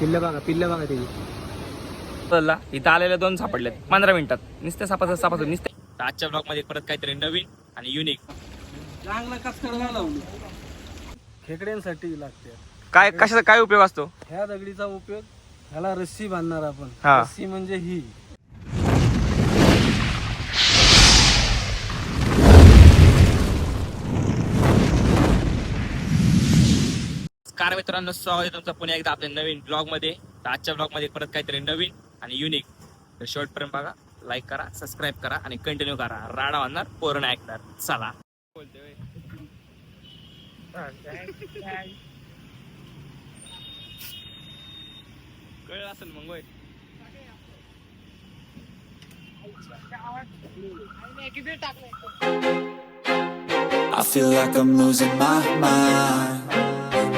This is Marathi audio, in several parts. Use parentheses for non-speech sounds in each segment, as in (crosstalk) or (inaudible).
पिल्ल बघा पिल्ल बघा त्याची बदलला इथं आलेले दोन सापडलेत. पंधरा मिनिटात. नुसत्या सापाचं सापाचं नुसते. आजच्या ब्लॉगमध्ये परत काहीतरी नवीन आणि युनिक चांगला कस करायला लावलं खेकड्यांसाठी लागते. काय कशाचा काय उपयोग असतो? ह्या दगडीचा उपयोग ह्याला रस्सी बांधणार आपण. रस्सी म्हणजे ही. कार मित्रांनो स्वागत आहे तुमचं पुन्हा एकदा आपल्या नवीन ब्लॉगमध्ये तर आजच्या ब्लॉगमध्ये परत काहीतरी नवीन आणि युनिक तर शेवट पर्यंत बघा लाईक करा सबस्क्राईब करा आणि कंटिन्यू करा. राडा वाजणार पोरण ऐकणार. चला. कळलं असेल मग होय. I feel like I'm losing my mind.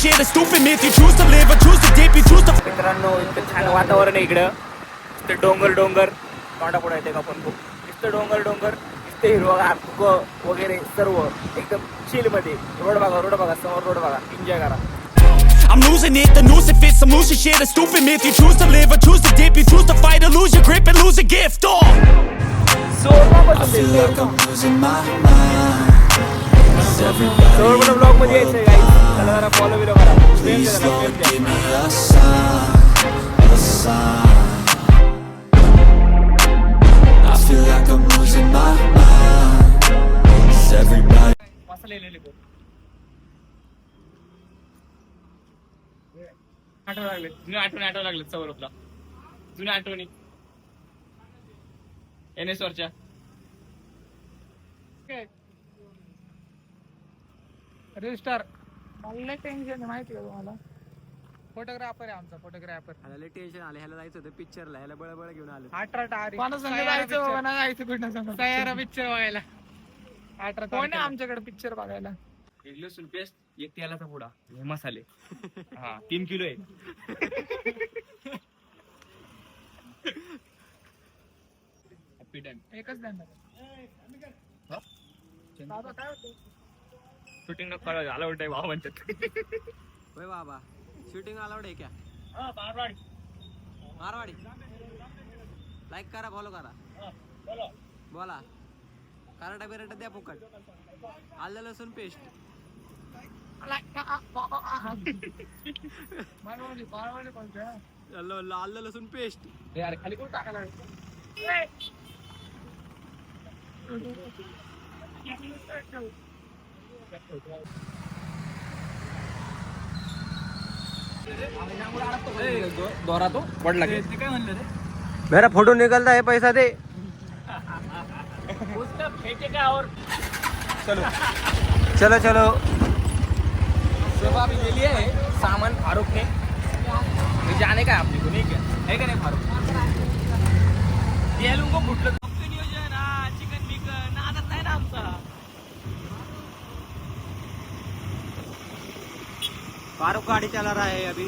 shit. A stupid myth. You choose to live or choose to dip. You choose to. मित्रांनो इतकं छान वातावरण आहे इकडं नुसतं डोंगर डोंगर तोंडा पुढे येते का पण खूप नुसतं डोंगर डोंगर हिरवगार फुकं वगैरे सर्व एकदम चिल मध्ये रोड बघा रोड बघा समोर रोड बघा एन्जॉय करा I'm losing it, the noose it fits, some loose shit, a stupid myth. You choose to live or choose to dip, you choose to fight or lose your grip and lose a gift. Oh, So, I feel like I'm losing my mind. Is everybody जवळ त्याला जरा फॉलो बिलो करा Friends Please, आहे जरा, Lord, friends आहे. give me a sign, a sign. I feel like I'm losing my mind. Is everybody आठवण लागले जुन्या आठवणी आठवण लागले सौरभला जुन्या आठवणी एन एस वरच्या रजिस्टर मला टेन्शन माहिती का तुम्हाला? फोटोग्राफर आहे आमचा फोटोग्राफर ह्याला टेन्शन आलं ह्याला जायचं होतं पिक्चरला ह्याला बळबळ घेऊन आलं. अठरा तारीख. कोणा संग जायचं कोणा जायचं कुठं सयारा पिक्चर बघायला. अठरा कोण आहे आमच्याकडे पिक्चर बघायला? एक लसूण पेस्ट एक तेलाचा पुडा हे मसाले. हा तीन किलो आहे. हॅपी टाइम एकच द्या ना. बाबा काय होतं? शूटिंग झालं उलटाय भाव म्हणतात. होय बाबा शूटिंग अलाउड आहे क्या? मारवाडी. लाईक करा फॉलो करा. बोला. कराटा बिराटा द्या फुकट. आलं लसूण पेस्ट आलं लसूण पेस्ट यार खाली कोण टाकायला मेरा फ़ोटो निकलता है पैसा दे। चलो। चलो सुबह अभी लिया है, सामान फारूक ने। जाने का है अपने को, नहीं क्या? है का नहीं फारूक? ये को फारूक गाड़ी चला रहा है अभी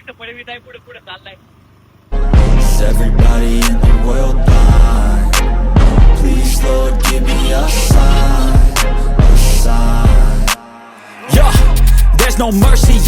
कोण पळवीत आहे पुढे पुढे चाललाय Is everybody in the world blind? Please, Lord, give me a sign, a sign. Yeah, There's no mercy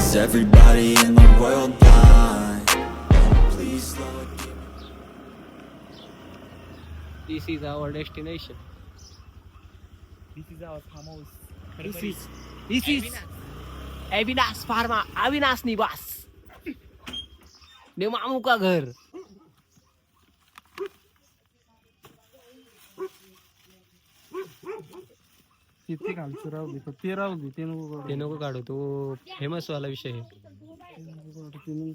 does everybody in the world die? Please This is our destination. This is our famous This is This is Avinash Pharma Avinash Nivas. Nemamu ka ghar. किती खालचं राहू दे पण ते राहू दे ते नको ते. नको काढू तो फेमस वाला विषय आहे. ते नको.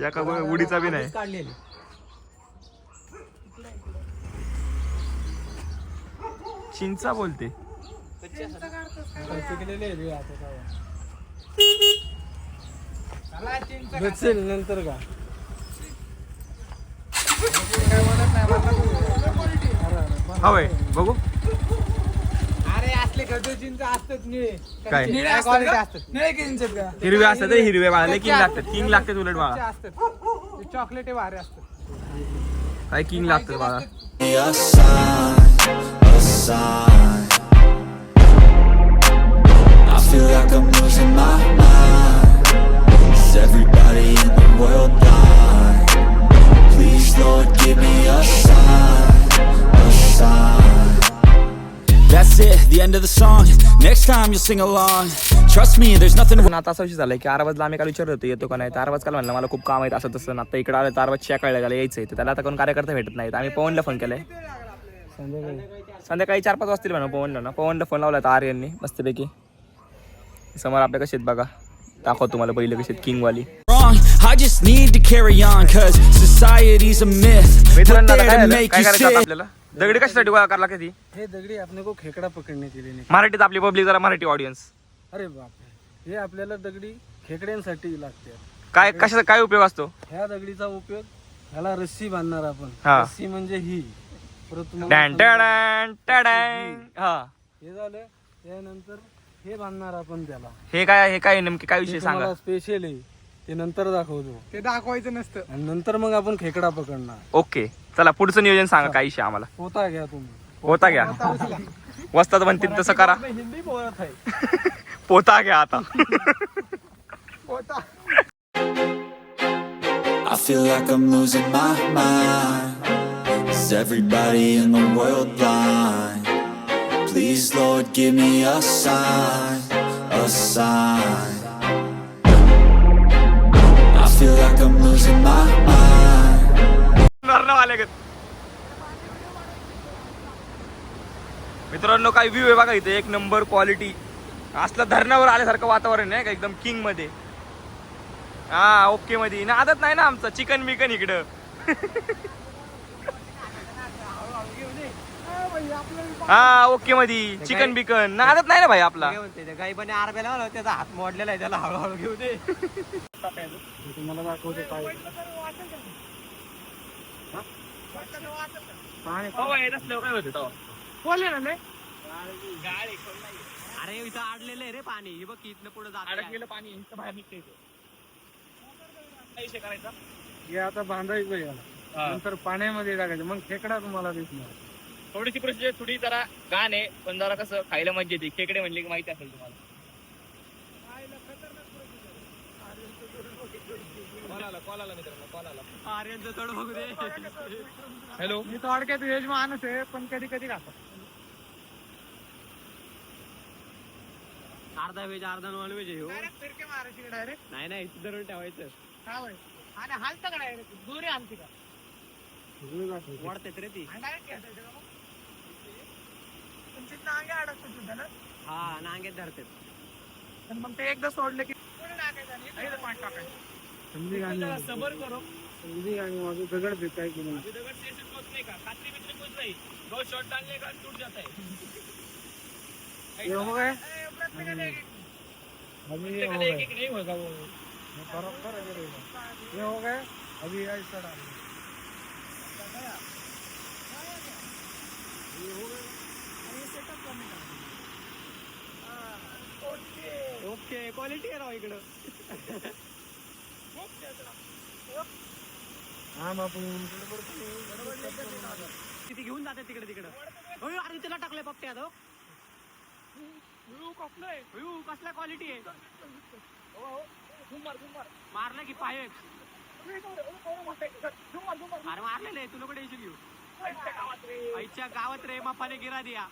या का उडीचा बी नाही. काढलेली. चिंचा बोलते. नंतर का? हवय बघू. अरे असले गजो चिंच असतात निळे काय? निळे क्वालिटी असतात. हिरवे असतात हिरवे बाळा किंग लागतात किंग लागतात उलट बाळा. असतात. चॉकलेट भारी असतात. काय किंग लागतात बाळा. Me I feel like I'm losing my mind Is everybody in the world blind? Please, Lord, give me a sign, a sign That's it, the end of the song. Next time you'll sing along. Trust me, there's nothing पण आता असं विषय झालं की आरवाजला आम्ही काल विचारत होतो येतो का नाही तर आरबाज काल म्हणलं मला खूप काम आहे असं तसं आता इकडे आलं तर आरबाज चॅक कळलं त्याला यायचंय तर त्याला आता कोण कार्यकर्ता भेटत नाहीत आम्ही पवनला फोन केलाय संध्याकाळी चार पाच वाजतील म्हणा पवनला ना. पवनला फोन लावला होता आर्यननी मस्तपैकी. समोर आपल्या कसे आहेत बघा. दाखवतो तुम्हाला पहिले आहेत किंगवाली. wrong. I just need to carry on, cause society's a myth. Put मित्रांनो आता काय झालं? काय करायचं आता. आपल्याला? दगडी कशासाठी गोळा करायला कधी हे दगडी आपने को खेकडा पकडने के लिए नाही मराठीत आपली पब्लिक जरा मराठी ऑडियन्स अरे बापरे. हे आपल्याला दगडी खेकड्यांसाठी लागते. काय कशाचा काय उपयोग असतो? ह्या दगडीचा उपयोग ह्याला रस्सी बांधणार आपण. हा. रस्सी म्हणजे ही. परत तुम्हाला डॅन टॅडॅन टॅडॅन. हा हे. झालं त्यानंतर हे बांधणार आपण त्याला. हे काय हे काय नेमके काय विषय सांगा. स्पेशल आहे. ते नंतर दाखवतो. ते दाखवायचं नसतं. आणि नंतर मग आपण खेकडा पकडणार. ओके. चला पुढचं नियोजन सांगा काय विषय आम्हाला? पोता घ्या तुम्ही. पोता घ्या. वस्तात म्हणतील तसं करा. हिंदी बोलत आहे (laughs) पोता घ्या आता. I feel like I'm losing my mind. Is everybody in the world blind? Please, Lord, give me a sign, a sign. I feel like I'm losing my mind. मित्रांनो काय व्ह्यू आहे बघा इथे. एक नंबर क्वालिटी असलं धरणावर आल्यासारखं वातावरण आहे का? एकदम किंगमध्ये. हा ओके मध्ये. ना आदत नाही ना आमचं. चिकन बिकन इकडं. (laughs) हा ओके मध्ये चिकन बिकन. ना आदत नाही ना भाई आपला. म्हणते गाईबाने आरब्याला आला त्याचा हात मोडलेला आहे त्याला हळूहळू घेऊ दे. तुम्हाला दाखवतो काय. बोलले ना अरे इथं अडलेलं आहे रे पाणी. हे बघ की इथनं पुढे जात पाणी बाहेर निघते हे आता बांधायचं याला. नंतर पाण्यामध्ये टाकायचं. मग खेकडा तुम्हाला दिसणार. थोडीशी प्रोसिजर थोडी जरा गाण आहे पण जरा कसं खायला मजा येते. खेकडे म्हणले की माहिती असेल तुम्हाला. आर्यनचं तोड बघू दे. हॅलो. मी थोडक्यात व्हेज माणूस आहे पण कधी कधी खातो. अर्धा व्हेज अर्धा नॉन व्हेज आहे हो. फिरके मारायची डायरेक्ट? नाही नाही इथं धरून ठेवायचं. आणि हालतं का डायरेक्ट? दोरी हालते का? वाढते रे ती. डायरेक्ट आमची नांगे अडकत होत्या ना? हा नांगेत धरतात. पण मग ते एकदा सोडलं की पुढे टाकायचं. आणि इकडे पाणी टाकायचं सबर करो. दगड भेटाय की अभी दगड़ से ऐसे कुछ नहीं का? खातरी बितरी कुछ नहीं. दो शॉट डालने का? टूट जाता है प्रत्येकाने एक- प्रत्येकाने एक एक नहीं होगा वो ये हो गए अभी ऐसा डाल ओके क्वालिटी आहे राव इकडं. किती घेऊन जाते तिकडे तिकडं? अयो, अरे तिला टाकले फक्त यादव अयो, कसला क्वालिटी आहे? मारलं की पाय अरे मारलेलं आहे तुला कुठे येशील घेऊ? आईच्या गावात रे बापाने गिरा दिया.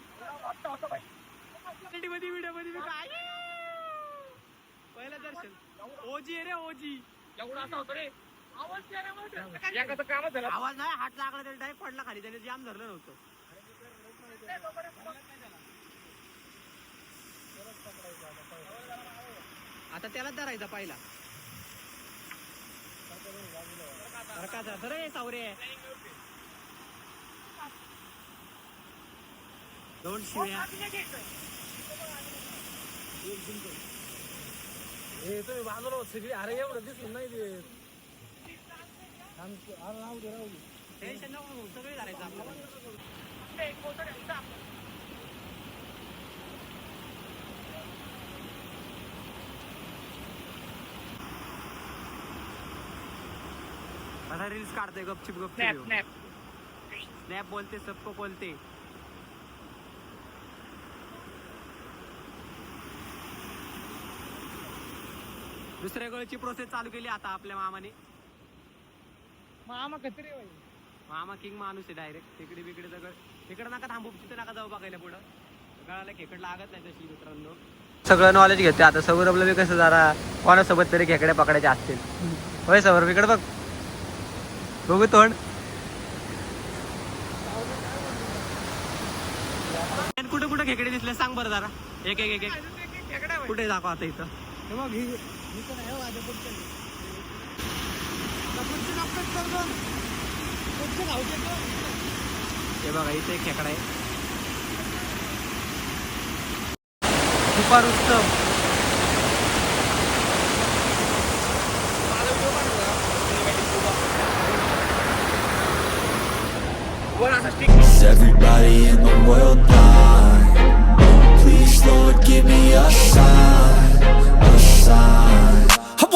मध्ये व्हिडिओमध्ये मी काय पहिलं दर्शन. ओजी रे ओजी. एवढा असा होतो रे. एखादं कामच झालं? आवाज नाही हात लागला तरी डायरेक्ट पडला खाली. त्याने जाम धरलं नव्हतं. आता त्यालाच धरायचा पहिला. सावरे. दोन शिव्या. हे तुम्ही बाजूला सगळी अरे एवढं दिसून नाही ते टेन्शन नको घेऊ, सगळे धरायचं आपल्याला. आता रील्स काढतोय गपचिप गपचिप स्नॅप बोलते सबको बोलते. दुसऱ्या गळची प्रोसेस चालू केली आता आपल्या मामाने. मामा कत्री होईल मामा किंग माणूस आहे डायरेक्ट तिकडे बिकडे दगड तिकडे नका थांबू तिथे नका जाऊ बघायला पुढं. गळाला खेकड लागत नाही तशी मित्रांनो. सगळं नॉलेज घेते आता. सौरभला बी कसं जरा कोणासोबत तरी खेकडे पकडायचे असतील. होय सौरभ इकडे बघ. बघू तोंड. कुठे कुठे खेकडे दिसले? सांग बरं जरा. एक एक एक एक. कुठे दाखव आता इथं? हे बघा इथे खेकडा आहे दुपार उत्सव Is everybody in the world blind? Please, Lord, give me a sign, a sign. I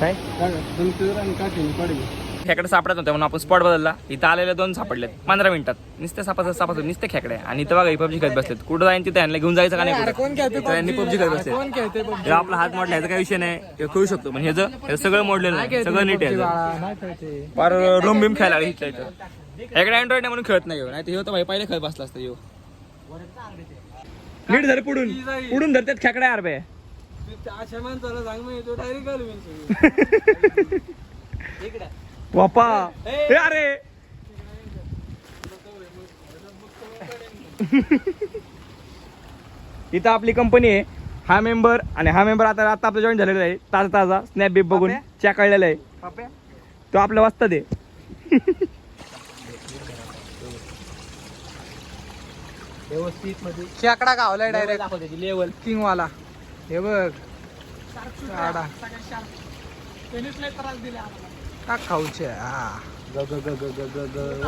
काय? खेकडे सापडत नव्हते म्हणून आपण स्पॉट बदलला. इथं आलेले दोन सापडलेत. पंधरा मिनिटात. नुसते सापाचं सापाचं नुसते खेकडे आणि इथं बघा पबजी खेळत बसलेत. कुठं जाईन तिथे यांना घेऊन जायचं का नाही पबजी खेळत बसले कोण खेळते हे आपला हात मोडला याचा काही विषय नाही. हे खेळू शकतो. पण ह्याचं हे सगळं मोडलेलं नाही सगळं नीट आहे खेळते फार रूम बिम खेळायला लागली इथं. याकडे अँड्रॉइड म्हणून खेळत नाही ह्यो. नाही तर ह्यो तर भाई पहिले खेळ बसला असता नीट धर पुढून. पुढून धरतात खेकडे यार बे. अशा माणसाला सांग मी तो डायरेक्ट बापा हे अरे. इथं आपली कंपनी आहे. हा मेंबर आणि हा मेंबर आता आता आपला जॉईन झालेला आहे. ताजा ताजा स्नॅप बीप बघून च्या कळलेला आहे. तो आपल्या वाजता दे खेकडा गावलाय डायरेक्ट लेवल किंग वाला हे बघ. गाडा का खाऊचे? हा.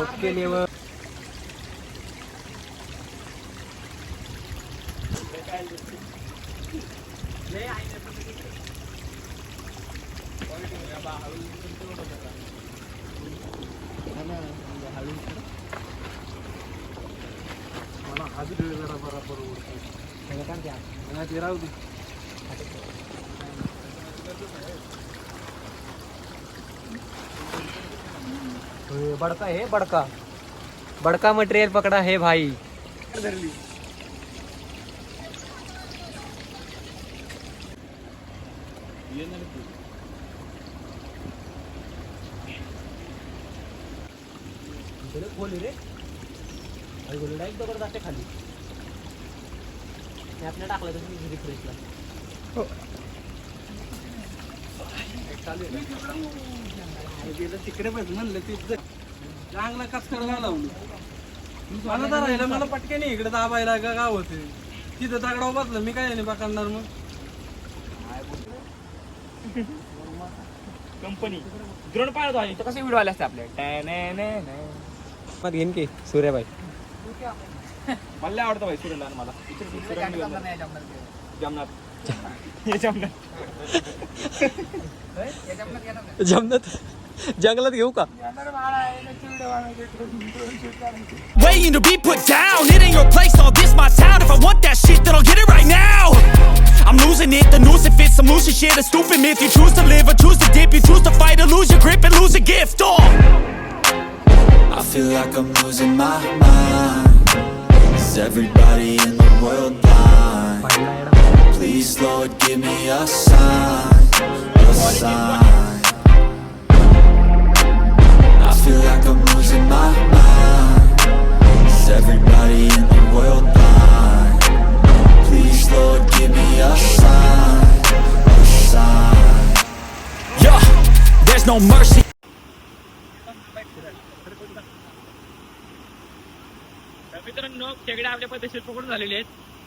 ओके लेवल बडका हे बडका. बडका मटेरियल पकडा हे भाई. खोली रे. अरे गोली डायरेक्ट दगड जाते खाली. आपल्या टाकलं तसं रिफ्रेशला तिकडे बस म्हणलं ते चांगला कस करायला लावलं मला तर राहिलं मला पटके नाही इकडे दाबायला का गाव होते तिथं दगडावर बसलं मी काय नाही पकडणार मग? कंपनी. द्रोण पाहतो आहे तर कसे व्हिडिओ आले असते आपले. मग घेईन की सूर्याबाई. मला आवडतं भाई सूर्यला मला. जमनाथ (laughs) हे जमनाथ जमनात जंगलात घेऊ का Waiting to be put down. It ain't your place, all this my town. If I want that shit, then I'll get it right now. I'm losing it, the noose it fits. I'm losing shit, a stupid myth. You choose to live or choose to dip. You choose to fight or lose your grip and lose a gift. Oh. I feel like I'm losing my mind Is everybody in the world blind? Please Lord give me a sign A sign I Feel like I'm losing my mind. Is everybody in the world blind? Please Lord give me a sign A sign. Yeah, there's no mercy. तर मित्रांनो खेकडे आपल्या पद्धतशीर पकडून झालेले आहेत?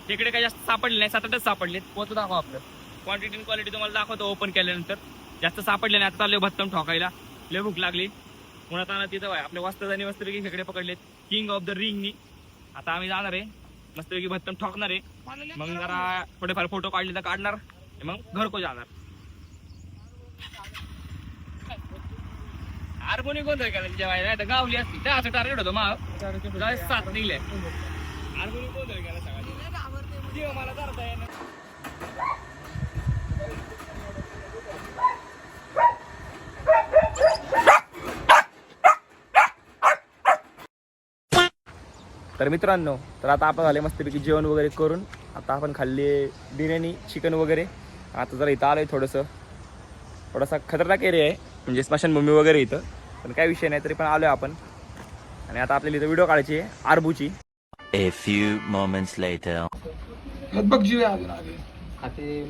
खेकडे काही जास्त सापडले नाही सात आठच सापडलेत पोहोच दाखव आपलं. क्वांटिटी क्वालिटी तुम्हाला दाखवतो ओपन केल्यानंतर. जास्त सापडले नाही आता चालले भत्तम ठोकायला. लय भूक लागली. पुण्यात आणा तिथं बाय. आपल्या वस्तादानी मस्तपैकी खेकडे पकडलेत. किंग ऑफ द रिंगनी आता आम्ही जाणार आहे. मस्तपैकी भत्तम ठोकणार आहे. मग जरा थोडेफार फोटो काढले तर काढणार. मग घर को जाणार हार्मोनी गोंधळ केला तिच्या बाहेर. नाही तर गावली असती. त्या असं टार्गेट होतो मग. सात निघले. हार्मोनी गोंधळ केला सगळा मला करता येणार तर मित्रांनो तर आता आपण झाले मस्तपैकी जेवण वगैरे करून. आता आपण खाल्ली बिर्याणी चिकन वगैरे. आता जरा इथं आलोय थोडंसं. थोडासा खतरनाक एरिया आहे म्हणजे स्मशानभूमी वगैरे इथं. पण काय विषय नाही तरी पण आलोय आपण. आणि आता आपल्याला इथं व्हिडिओ काढायची आहे आरबूची. A few moments later. बघ जीव आहे अजून आधी. ते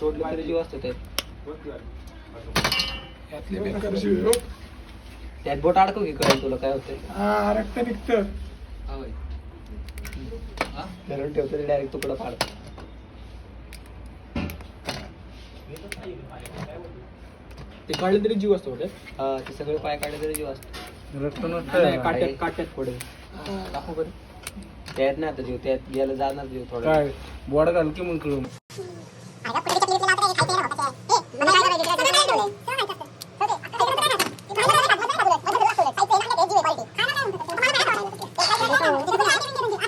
तोडले तरी जीव असतो ते. यातले बेकार जीव. आहे, हो. त्यात बोट अडकव की कळेल तुला काय होतंय. हा रक्त निघतं. धरून ठेवतो डायरेक्ट तुकडा फाड. ते काढले तरी जीव असतो हा ते सगळे पाय काढले तरी जीव असतो. रक्त नाही, काट्यात काट्यात पुढे. दाखव बरं. त्यात नाही आता जीव त्यात गेलं जाणार जीव थोडं. काय? बोडा घाल की मग कळून. (laughs)